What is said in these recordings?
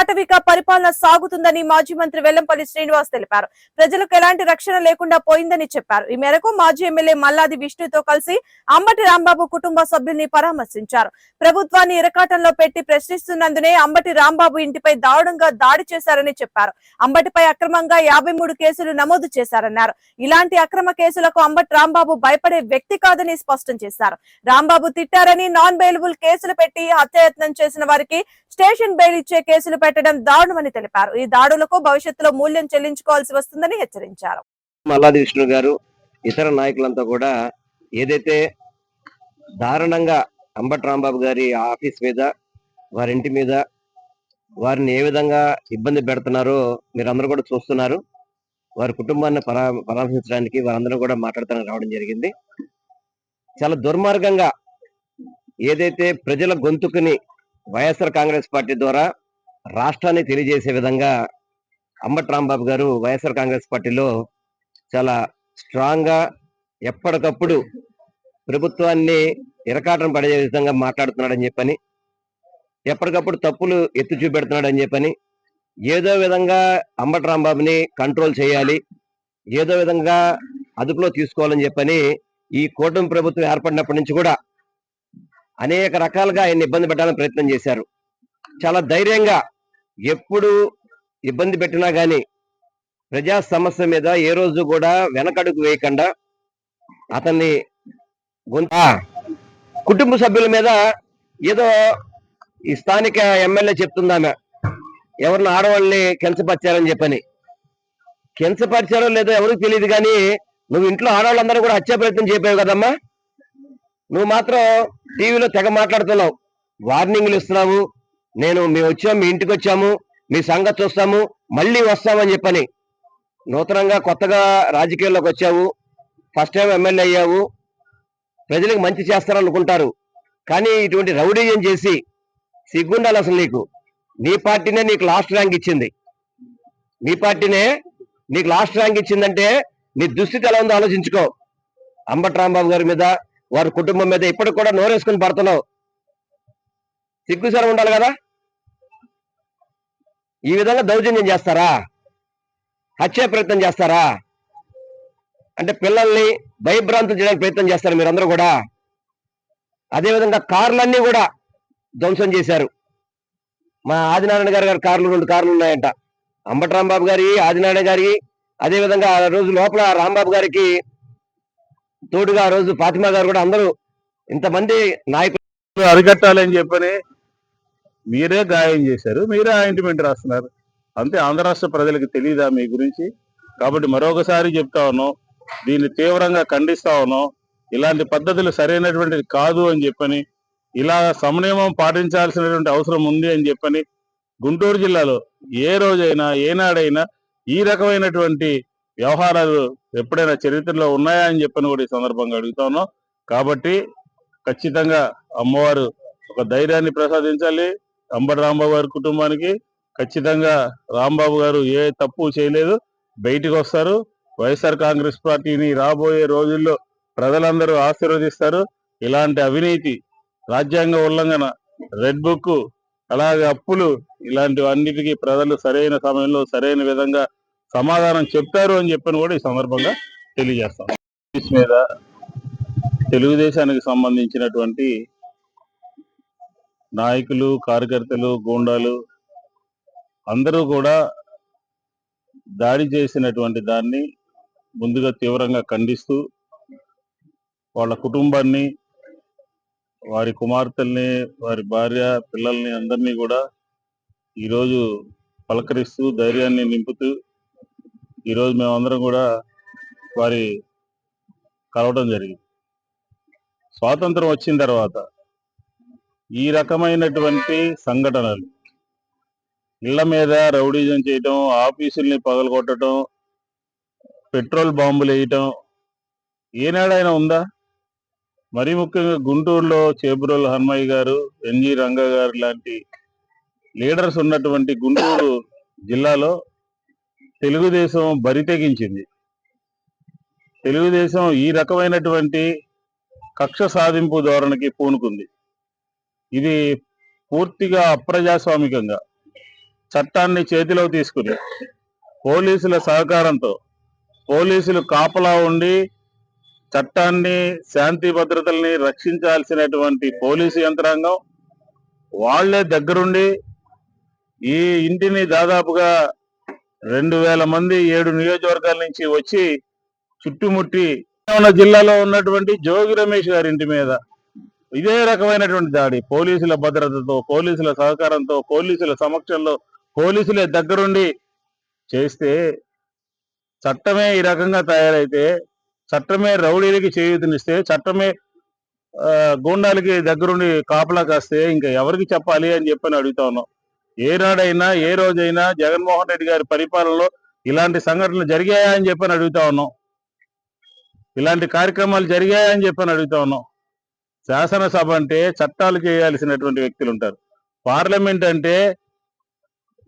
తాటవిక పరిపాలన సాగుతుందని మాజీ మంత్రి వెల్లంపల్లి శ్రీనివాస్ తెలిపారు. ప్రజలకు ఎలాంటి రక్షణ లేకుండా పోయిందని చెప్పారు. ఈ మేరకు మాజీ ఎమ్మెల్యే మల్లాది విష్ణుతో కలిసి అంబటి రాంబాబు కుటుంబ సభ్యుల్ని పరామర్శించారు. ప్రభుత్వాన్ని ఇరకాటంలో పెట్టి ప్రశ్నిస్తున్నందునే అంబటి రాంబాబు ఇంటిపై దారుణంగా దాడి చేశారని చెప్పారు. అంబటిపై అక్రమంగా యాభై కేసులు నమోదు చేశారన్నారు. ఇలాంటి అక్రమ కేసులకు అంబటి రాంబాబు భయపడే వ్యక్తి కాదని స్పష్టం చేశారు. రాంబాబు తిట్టారని నాన్ బెయిలబుల్ కేసులు పెట్టి హత్యాయత్నం చేసిన వారికి స్టేషన్ బెయిల్ ఇచ్చే కేసులు పెట్టడం దారుణమని తెలిపారు. ఈ దాడులకు భవిష్యత్తులో మూల్యం చెల్లించుకోవాల్సి వస్తుందని హెచ్చరించారు. మల్లాది విష్ణు గారు ఇతర నాయకులంతా కూడా ఏదైతే దారుణంగా అంబట్ రాంబాబు గారి ఆఫీస్ మీద వారి ఇంటి మీద వారిని ఏ విధంగా ఇబ్బంది పెడుతున్నారో మీరందరూ కూడా చూస్తున్నారు. వారి కుటుంబాన్ని పరా పరామర్శించడానికి వారందరూ కూడా మాట్లాడతానికి రావడం జరిగింది. చాలా దుర్మార్గంగా ఏదైతే ప్రజల గొంతుకుని వైఎస్ఆర్ కాంగ్రెస్ పార్టీ ద్వారా రాష్ట్రాన్ని తెలియజేసే విధంగా అంబట్ రాంబాబు గారు వైఎస్ఆర్ కాంగ్రెస్ పార్టీలో చాలా స్ట్రాంగ్గా ఎప్పటికప్పుడు ప్రభుత్వాన్ని ఇరకాటం పడే విధంగా మాట్లాడుతున్నాడని చెప్పని ఎప్పటికప్పుడు తప్పులు ఎత్తి చూపెడుతున్నాడని చెప్పని ఏదో విధంగా అంబట్ రాంబాబుని కంట్రోల్ చేయాలి ఏదో విధంగా అదుపులో తీసుకోవాలని చెప్పని ఈ కూటమి ప్రభుత్వం ఏర్పడినప్పటి నుంచి కూడా అనేక రకాలుగా ఆయన ఇబ్బంది పెట్టాలని ప్రయత్నం చేశారు. చాలా ధైర్యంగా ఎప్పుడు ఇబ్బంది పెట్టినా కానీ ప్రజా సమస్య మీద ఏ రోజు కూడా వెనకడుగు వేయకుండా అతన్ని గొంత కుటుంబ సభ్యుల మీద ఏదో ఈ స్థానిక ఎమ్మెల్యే చెప్తుందామె ఎవరిని ఆడవాళ్ళని కించపరిచారని చెప్పని. కించపరిచారో లేదో ఎవరికి తెలియదు కానీ నువ్వు ఇంట్లో ఆడవాళ్ళందరూ కూడా హత్యా ప్రయత్నం చెప్పావు కదమ్మా. నువ్వు మాత్రం టీవీలో తెగ మాట్లాడుతున్నావు. వార్నింగ్లు ఇస్తున్నావు. నేను మేము వచ్చాము మీ ఇంటికి వచ్చాము మీ సంగతి చూస్తాము మళ్ళీ వస్తామని చెప్పని. నూతనంగా కొత్తగా రాజకీయాల్లోకి వచ్చావు ఫస్ట్ టైం ఎమ్మెల్యే అయ్యావు ప్రజలకు మంచి చేస్తారనుకుంటారు. కానీ ఇటువంటి రౌడీజం చేసి సిగ్గుండాలి అసలు నీకు. నీ పార్టీనే నీకు లాస్ట్ ర్యాంక్ ఇచ్చింది. నీ పార్టీనే నీకు లాస్ట్ ర్యాంక్ ఇచ్చిందంటే నీ దుస్థితి ఎలా ఉందో ఆలోచించుకో. అంబటి రాంబాబు గారి మీద వారి కుటుంబం మీద ఇప్పటికి కూడా నోరేసుకుని పడుతున్నావు. సిగ్గుసారం ఉండాలి కదా? ఈ విధంగా దౌర్జన్యం చేస్తారా? హత్య ప్రయత్నం చేస్తారా? అంటే పిల్లల్ని భయభ్రాంతులు చేయడానికి ప్రయత్నం చేస్తారు మీరందరూ కూడా. అదేవిధంగా కార్లన్నీ కూడా ధ్వంసం చేశారు. మా ఆదినారాయణ గారి గారి కార్లు రెండు కార్లు ఉన్నాయంట. అంబటరాంబాబు గారి ఆదినారాయణ గారి అదేవిధంగా ఆ రోజు లోపల రాంబాబు గారికి తోడుగా ఆ రోజు ఫాతిమా గారు కూడా అందరూ ఇంతమంది నాయకులు అరికట్టాలని చెప్పని మీరే గాయం చేశారు మీరే ఆయింట్మెంట్ రాస్తున్నారు. అంతే ఆంధ్ర రాష్ట్ర ప్రజలకు తెలియదా మీ గురించి? కాబట్టి మరొకసారి చెప్తా ఉన్నాం దీన్ని తీవ్రంగా ఖండిస్తా ఉన్నాం ఇలాంటి పద్ధతులు సరైనటువంటిది కాదు అని చెప్పని ఇలా సమనియమం పాటించాల్సినటువంటి అవసరం ఉంది అని చెప్పని గుంటూరు జిల్లాలో ఏ రోజైనా ఏనాడైనా ఈ రకమైనటువంటి వ్యవహారాలు ఎప్పుడైనా చరిత్రలో ఉన్నాయా అని చెప్పని కూడా ఈ సందర్భంగా అడుగుతా ఉన్నాం. కాబట్టి ఖచ్చితంగా అమ్మవారు ఒక ధైర్యాన్ని ప్రసాదించాలి అంబటి రాంబాబు గారి కుటుంబానికి ఖచ్చితంగా రాంబాబు గారు ఏ తప్పు చేయలేదు. బయటికి వస్తారు. వైఎస్ఆర్ కాంగ్రెస్ పార్టీని రాబోయే రోజుల్లో ప్రజలందరూ ఆశీర్వదిస్తారు. ఇలాంటి అవినీతి రాజ్యాంగ ఉల్లంఘన రెడ్ బుక్ అలాగే అప్పులు ఇలాంటివన్నిటికీ ప్రజలు సరైన సమయంలో సరైన విధంగా సమాధానం చెప్తారు అని చెప్పని కూడా ఈ సందర్భంగా తెలియజేస్తాం. మీద తెలుగుదేశానికి సంబంధించినటువంటి నాయకులు కార్యకర్తలు గూండాలు అందరూ కూడా దాడి చేసినటువంటి దాన్ని ముందుగా తీవ్రంగా ఖండిస్తూ వాళ్ళ కుటుంబాన్ని వారి కుమార్తెల్ని వారి భార్య పిల్లల్ని అందరినీ కూడా ఈరోజు పలకరిస్తూ ధైర్యాన్ని నింపుతూ ఈరోజు మేమందరం కూడా వారి కలవడం జరిగింది. స్వాతంత్రం వచ్చిన తర్వాత ఈ రకమైనటువంటి సంఘటనలు. ఇళ్ళ మీద రౌడీజం చేయటం ఆఫీసుల్ని పగలగొట్టడం పెట్రోల్ బాంబులు వేయటం ఏనాడైనా ఉందా? మరీ ముఖ్యంగా గుంటూరులో చేబ్రోల్ హన్మయ్య గారు ఎన్జి రంగ గారు లాంటి లీడర్స్ ఉన్నటువంటి గుంటూరు జిల్లాలో తెలుగుదేశం బరితెగించింది తెలుగుదేశం ఈ రకమైనటువంటి కక్ష సాధింపు ధోరణికి పూనుకుంది. ఇది పూర్తిగా అప్రజాస్వామికంగా చట్టాన్ని చేతిలో తీసుకుని పోలీసుల సహకారంతో పోలీసులు కాపలా ఉండి చట్టాన్ని శాంతి భద్రతల్ని రక్షించాల్సినటువంటి పోలీసు యంత్రాంగం వాళ్ళే దగ్గరుండి ఈ ఇంటిని దాదాపుగా రెండు వేల మంది ఏడు నియోజకవర్గాల నుంచి వచ్చి చుట్టుముట్టి జిల్లాలో ఉన్నటువంటి జోగి రమేష్ గారి ఇంటి మీద ఇదే రకమైనటువంటి దాడి. పోలీసుల భద్రతతో పోలీసుల సహకారంతో పోలీసుల సమక్షంలో పోలీసులే దగ్గరుండి చేస్తే చట్టమే ఈ రకంగా తయారైతే చట్టమే రౌడీలకి చేయూతనిస్తే చట్టమే గూండాలకి దగ్గరుండి కాపలా కాస్తే ఇంకా ఎవరికి చెప్పాలి అని చెప్పని అడుగుతా ఉన్నాం. ఏనాడైనా ఏ రోజైనా జగన్మోహన్ రెడ్డి గారి పరిపాలనలో ఇలాంటి సంఘటనలు జరిగాయా అని చెప్పని అడుగుతా ఉన్నాం. ఇలాంటి కార్యక్రమాలు జరిగాయా అని చెప్పని అడుగుతా ఉన్నాం. శాసనసభ అంటే చట్టాలు చేయాల్సినటువంటి వ్యక్తులు ఉంటారు పార్లమెంట్ అంటే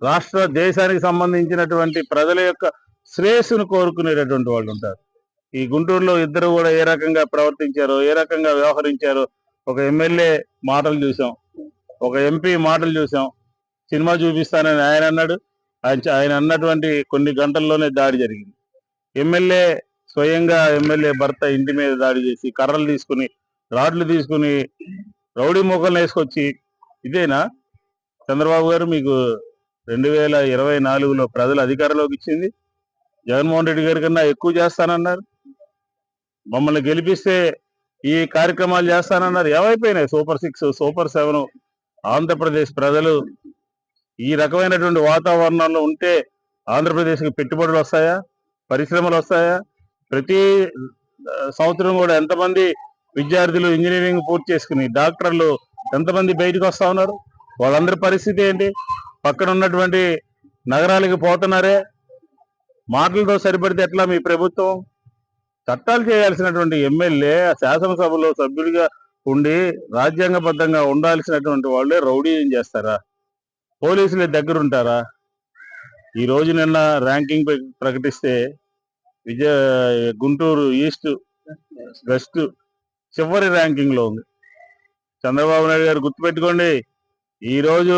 రాష్ట్ర దేశానికి సంబంధించినటువంటి ప్రజల యొక్క శ్రేయస్సును కోరుకునేటటువంటి వాళ్ళు ఉంటారు ఈ గుంటూరులో ఇద్దరు కూడా ఏ రకంగా ప్రవర్తించారో ఏ రకంగా వ్యవహరించారో ఒక ఎమ్మెల్యే మాటలు చూసాం. ఒక ఎంపీ మాటలు చూసాం. సినిమా చూపిస్తానని ఆయన అన్నాడు. ఆయన ఆయన అన్నటువంటి కొన్ని గంటల్లోనే దాడి జరిగింది. ఎమ్మెల్యే స్వయంగా ఎమ్మెల్యే భర్త ఇంటి మీద దాడి చేసి కర్రలు తీసుకుని రాడ్లు తీసుకుని రౌడీ మొక్కలను వేసుకొచ్చి ఇదేనా? చంద్రబాబు గారు మీకు రెండు వేల ఇరవై నాలుగులో ప్రజలు అధికారంలోకి ఇచ్చింది. జగన్మోహన్ రెడ్డి గారి కన్నా ఎక్కువ చేస్తానన్నారు. మమ్మల్ని గెలిపిస్తే ఈ కార్యక్రమాలు చేస్తానన్నారు. ఏమైపోయినాయి? Super six super seven Andhra Pradesh ప్రజలు ఈ రకమైనటువంటి వాతావరణంలో ఉంటే ఆంధ్రప్రదేశ్కి పెట్టుబడులు వస్తాయా? పరిశ్రమలు వస్తాయా? ప్రతి సంవత్సరం కూడా ఎంతమంది విద్యార్థులు ఇంజనీరింగ్ పూర్తి చేసుకుని డాక్టర్లు ఎంతమంది బయటకు వస్తూ ఉన్నారు? వాళ్ళందరి పరిస్థితి ఏంటి? పక్కన ఉన్నటువంటి నగరాలకి పోతున్నారే? మాటలతో సరిపడితే ఎట్లా మీ ప్రభుత్వం? చట్టాలు చేయాల్సినటువంటి ఎమ్మెల్యే శాసనసభలో సభ్యుడిగా ఉండి రాజ్యాంగబద్ధంగా ఉండాల్సినటువంటి వాళ్ళే రౌడీ ఏం చేస్తారా? పోలీసులు దగ్గరుంటారా? ఈ రోజు నిన్న ర్యాంకింగ్ ప్రకటిస్తే విజయ గుంటూరు ఈస్ట్ వెస్ట్ చివరి ర్యాంకింగ్లో ఉంది. చంద్రబాబు నాయుడు గారు గుర్తుపెట్టుకోండి ఈ రోజు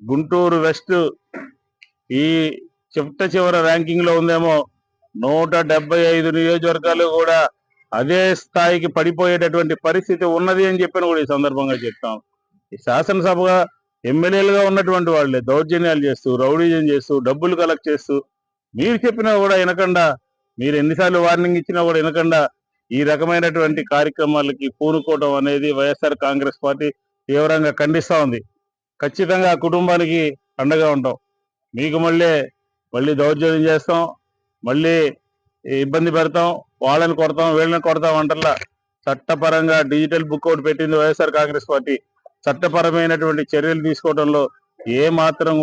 గుంటూరు వెస్ట్ ఈ చిట్ట చివర ర్యాంకింగ్లో ఉందేమో నూట డెబ్బై ఐదు నియోజకవర్గాలు కూడా అదే స్థాయికి పడిపోయేటటువంటి పరిస్థితి ఉన్నది అని చెప్పిన కూడా ఈ సందర్భంగా చెప్తాం. ఈ శాసనసభగా ఎమ్మెల్యేలుగా ఉన్నటువంటి వాళ్ళే దౌర్జన్యాలు చేస్తూ రౌడీజం చేస్తూ డబ్బులు కలెక్ట్ చేస్తూ మీరు చెప్పినా కూడా వినకుండా మీరు ఎన్నిసార్లు వార్నింగ్ ఇచ్చినా కూడా వినకుండా ఈ రకమైనటువంటి కార్యక్రమాలకి పూనుకోవడం అనేది వైఎస్ఆర్ కాంగ్రెస్ పార్టీ తీవ్రంగా ఖండిస్తూ ఉంది. ఖచ్చితంగా ఆ కుటుంబానికి అండగా ఉంటాం. మీకు మళ్ళీ మళ్ళీ దౌర్జన్యం చేస్తాం. మళ్ళీ ఇబ్బంది పెడతాం. వాళ్ళని కొడతాం వీళ్ళని కొడతాం అంటల్లా చట్టపరంగా డిజిటల్ బుక్ అవుట్ పెట్టింది వైఎస్ఆర్ కాంగ్రెస్ పార్టీ. చట్టపరమైనటువంటి చర్యలు తీసుకోవడంలో ఏ మాత్రం